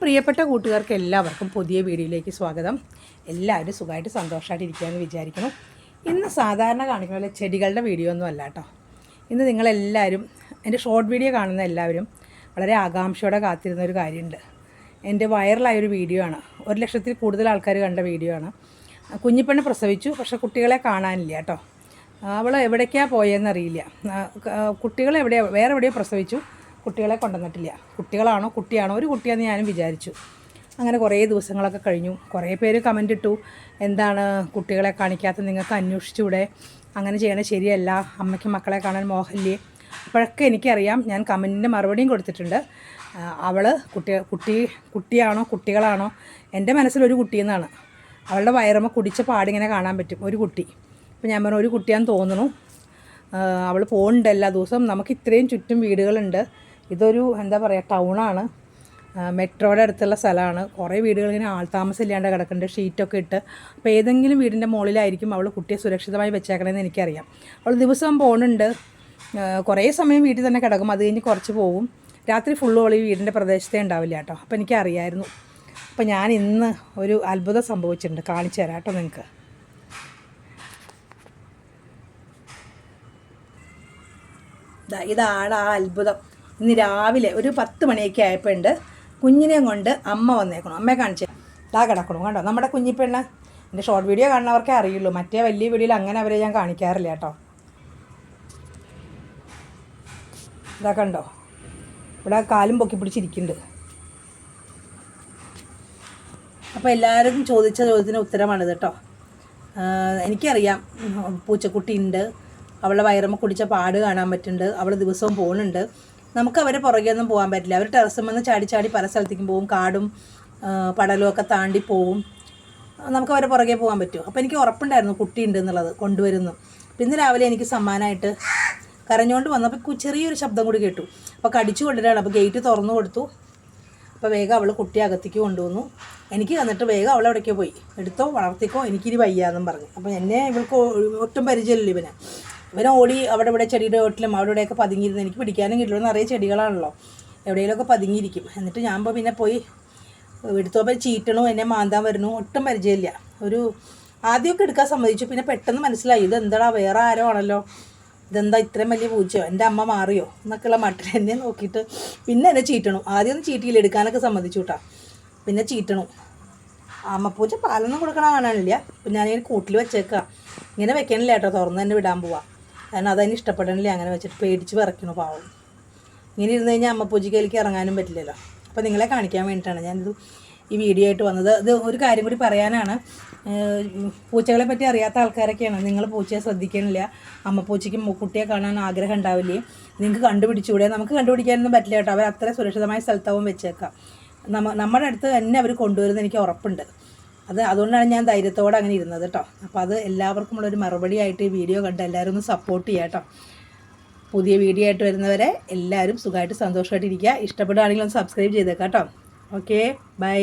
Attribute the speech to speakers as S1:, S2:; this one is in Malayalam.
S1: പ്രിയപ്പെട്ട കൂട്ടുകാർക്ക് എല്ലാവർക്കും പുതിയ വീഡിയോയിലേക്ക് സ്വാഗതം. എല്ലാവരും സുഖമായിട്ട് സന്തോഷമായിട്ട് ഇരിക്കുകയെന്ന് വിചാരിക്കുന്നു. ഇന്ന് സാധാരണ കാണിക്കുന്ന പോലെ ചെടികളുടെ വീഡിയോ ഒന്നും അല്ല കേട്ടോ. ഇന്ന് നിങ്ങളെല്ലാവരും എന്റെ ഷോർട്ട് വീഡിയോ കാണുന്ന എല്ലാവരും വളരെ ആകാംക്ഷയോടെ കാത്തിരുന്ന ഒരു കാര്യമുണ്ട്. എന്റെ വൈറലായൊരു വീഡിയോ ആണ്. ഒരു ലക്ഷത്തിൽ കൂടുതൽ ആൾക്കാർ കണ്ട വീഡിയോ ആണ്. കുഞ്ഞിപ്പെണ്ണ് പ്രസവിച്ചു പക്ഷെ കുട്ടികളെ കാണാനില്ല കേട്ടോ. അവൾ എവിടേക്കാണ് പോയതെന്നറിയില്ല കുട്ടികളെ എവിടെയാണ് വേറെ എവിടെയോ പ്രസവിച്ചു. കുട്ടികളെ കൊണ്ടുവന്നിട്ടില്ല. കുട്ടികളാണോ കുട്ടിയാണോ? ഒരു കുട്ടിയാണെന്ന് ഞാനും വിചാരിച്ചു. അങ്ങനെ കുറേ ദിവസങ്ങളൊക്കെ കഴിഞ്ഞു. കുറേ പേര് കമന്റ് ഇട്ടു. എന്താണ് കുട്ടികളെ കാണിക്കാത്ത നിങ്ങൾക്ക് അന്വേഷിച്ചൂടെ? അങ്ങനെ ചെയ്യണത് ശരിയല്ല. അമ്മയ്ക്ക് മക്കളെ കാണാൻ മോഹല്ലേ? അപ്പോഴൊക്കെ എനിക്കറിയാം ഞാൻ കമന്റിന്റെ മറുപടിയും കൊടുത്തിട്ടുണ്ട്. അവൾ കുട്ടി കുട്ടി കുട്ടിയാണോ കുട്ടികളാണോ? എന്റെ മനസ്സിലൊരു കുട്ടിയെന്നാണ് അവളുടെ വയറമ്മ കുടിച്ച പാടിങ്ങനെ കാണാൻ പറ്റും. ഒരു കുട്ടി. അപ്പോൾ ഞാൻ പറഞ്ഞു ഒരു കുട്ടിയാന്ന് തോന്നുന്നു. അവൾ പോകുന്നുണ്ട് എല്ലാ ദിവസവും. നമുക്ക് ഇത്രയും ചുറ്റും വീടുകളുണ്ട്. ഇതൊരു എന്താ പറയുക ടൗണാണ്. മെട്രോയുടെ അടുത്തുള്ള സ്ഥലമാണ്. കുറേ വീടുകൾ ഇങ്ങനെ ആൾതാമസം ഇല്ലാണ്ട് കിടക്കുന്നുണ്ട്. ഷീറ്റൊക്കെ ഇട്ട്. അപ്പോൾ ഏതെങ്കിലും വീടിന്റെ മുകളിലായിരിക്കും അവൾ കുട്ടിയെ സുരക്ഷിതമായി വെച്ചേക്കണമെന്ന് എനിക്കറിയാം. അവൾ ദിവസം പോകുന്നുണ്ട് കുറേ സമയം വീട്ടിൽ തന്നെ കിടക്കും. അത് കഴിഞ്ഞ് കുറച്ച് പോകും രാത്രി ഫുള്ള് അവൾ ഈ വീടിന്റെ പ്രദേശത്തേ ഉണ്ടാവില്ല കേട്ടോ. അപ്പോൾ എനിക്കറിയായിരുന്നു. അപ്പോൾ ഞാൻ ഇന്ന് ഒരു അത്ഭുതം സംഭവിച്ചിട്ടുണ്ട്. കാണിച്ചു തരാം കേട്ടോ നിങ്ങൾക്ക് ഇതാണ് ആ അത്ഭുതം. ഇന്ന് രാവിലെ ഒരു പത്ത് മണിയൊക്കെ ആയപ്പോൾ ഉണ്ട് കുഞ്ഞിനെയും കൊണ്ട് അമ്മ വന്നേക്കണം. അമ്മയെ കാണിച്ചു ഇതാ കിടക്കണം കണ്ടോ? നമ്മുടെ കുഞ്ഞിപ്പെണ്ണ്. എന്റെ ഷോർട്ട് വീഡിയോ കാണുന്നവർക്കേ അറിയുള്ളൂ. മറ്റേ വലിയ വീഡിയോയിൽ അങ്ങനെ അവരെ ഞാൻ കാണിക്കാറില്ല കേട്ടോ. ഇതാ കണ്ടോ? ഇവിടെ കാലും പൊക്കി പിടിച്ചിരിക്കുന്നുണ്ട്. അപ്പോൾ എല്ലാവരും ചോദിച്ച ചോദ്യത്തിന് ഉത്തരമാണ് കേട്ടോ. എനിക്കറിയാം. പൂച്ചക്കുട്ടി ഉണ്ട് അവളുടെ വയറമ്മ കുടിച്ച പാട് കാണാൻ പറ്റുന്നുണ്ട്. അവൾ ദിവസവും പോകുന്നുണ്ട് നമുക്ക് അവരെ പുറകെ ഒന്നും പോകാൻ പറ്റില്ല അവർ ടെറസുമെന്ന് ചാടി ചാടി പല സ്ഥലത്തേക്കും പോകും. കാടും പടലും ഒക്കെ താണ്ടി പോവും. നമുക്ക് അവരെ പുറകെ പോകാൻ പറ്റും. അപ്പോൾ എനിക്ക് ഉറപ്പുണ്ടായിരുന്നു കുട്ടിയുണ്ട് എന്നുള്ളത് കൊണ്ടുവരുന്നു. പിന്നെ രാവിലെ എനിക്ക് സമ്മാനമായിട്ട് കരഞ്ഞുകൊണ്ട് വന്നപ്പോൾ ചെറിയൊരു ശബ്ദം കൂടി കേട്ടു. അപ്പോൾ കടിച്ചു കൊണ്ടുവരാണ്. അപ്പോൾ ഗേറ്റ് തുറന്നു കൊടുത്തു. അപ്പോൾ വേഗം അവൾ കുട്ടിയെ അകത്തേക്ക് കൊണ്ടുവന്നു. എനിക്ക് വന്നിട്ട് വേഗം അവൾ എവിടേക്കോ പോയി. എടുത്തോ വളർത്തിക്കോ എനിക്കിനി വയ്യാന്നും പറഞ്ഞു. അപ്പോൾ എന്നെ ഇവൾക്ക് ഒട്ടും പരിചയമില്ല ഇവനെ. ഇവനെ ഓടി അവിടെ ഇവിടെ ചെടിയുടെ വീട്ടിലും അവിടെ ഇവിടെയൊക്കെ പതുങ്ങിയിരുന്നു എനിക്ക് പിടിക്കാനും കിട്ടില്ല. നിറയെ ചെടികളാണല്ലോ. എവിടെയെങ്കിലുമൊക്കെ പതുങ്ങിയിരിക്കും. എന്നിട്ട് ഞാൻ ഇപ്പോൾ പിന്നെ പോയി എടുത്തോപ്പോൾ ചീറ്റണു എന്നെ മാന്താൻ വരുന്നു. ഒട്ടും പരിചയമില്ല. ഒരു ആദ്യമൊക്കെ എടുക്കാൻ സമ്മതിച്ചു. പിന്നെ പെട്ടെന്ന് മനസ്സിലായി. ഇത് എന്താടാ? വേറെ ആരോ ആണല്ലോ. ഇതെന്താ ഇത്രയും വലിയ പൂച്ചയോ? എന്റെ അമ്മ മാറിയോ? എന്നൊക്കെയുള്ള മട്ടിൽ എന്നെ നോക്കിയിട്ട് പിന്നെ എന്നെ ചീറ്റണു. ആദ്യം ഒന്നും ചീറ്റിയില്ല. എടുക്കാനൊക്കെ സമ്മതിച്ചു കേട്ടാ പിന്നെ ചീറ്റണു. അമ്മപ്പൂച്ച പാലൊന്നും കൊടുക്കണ കാണാനില്ല. പിന്നെ ഞാനിങ്ങനെ കൂട്ടിൽ വെച്ചേക്കാം. ഇങ്ങനെ വെക്കണില്ല കേട്ടോ തുറന്ന് തന്നെ വിടാൻ പോവാം. കാരണം അതതിന് ഇഷ്ടപ്പെടണില്ല. അങ്ങനെ വെച്ചിട്ട് പേടിച്ച് വിറയ്ക്കണു പാവം. ഇങ്ങനെ ഇരുന്ന് കഴിഞ്ഞാൽ അമ്മപ്പൂജിക്ക് എനിക്ക് ഇറങ്ങാനും പറ്റില്ലല്ലോ. അപ്പോൾ നിങ്ങളെ കാണിക്കാൻ വേണ്ടിയിട്ടാണ് ഞാനിത് ഈ വീഡിയോ ആയിട്ട് വന്നത്. ഇത് ഒരു കാര്യം കൂടി പറയാനാണ്. പൂച്ചകളെ പറ്റി അറിയാത്ത ആൾക്കാരൊക്കെയാണ്. നിങ്ങൾ പൂച്ചയെ ശ്രദ്ധിക്കണില്ല. അമ്മ പൂച്ചയ്ക്ക് കുട്ടിയെ കാണാൻ ആഗ്രഹം ഉണ്ടാവില്ലേ? നിങ്ങൾക്ക് കണ്ടുപിടിച്ചുകൂടെ? നമുക്ക് കണ്ടുപിടിക്കാനൊന്നും പറ്റില്ല കേട്ടോ. അവർ അത്ര സുരക്ഷിതമായ സ്ഥലത്താവും വെച്ചേക്കാം. നമ്മ നമ്മുടെ അടുത്ത് തന്നെ അവർ കൊണ്ടുവരുന്നത് എനിക്ക് ഉറപ്പുണ്ട്. അത് അതുകൊണ്ടാണ് ഞാൻ ധൈര്യത്തോടെ അങ്ങനെ ഇരുന്നത് കേട്ടോ അപ്പോൾ അത് എല്ലാവർക്കും ഉള്ളൊരു മറുപടി ആയിട്ട് ഈ വീഡിയോ കണ്ട് എല്ലാവരും ഒന്ന് സപ്പോർട്ട് ചെയ്യാം കേട്ടോ പുതിയ വീഡിയോ ആയിട്ട് വരുന്നവരെ എല്ലാവരും സുഖമായിട്ട് സന്തോഷമായിട്ട് ഇരിക്കുക. ഇഷ്ടപ്പെടുകയാണെങ്കിൽ ഒന്ന് സബ്സ്ക്രൈബ് ചെയ്തേക്കാം കേട്ടോ ഓക്കെ ബൈ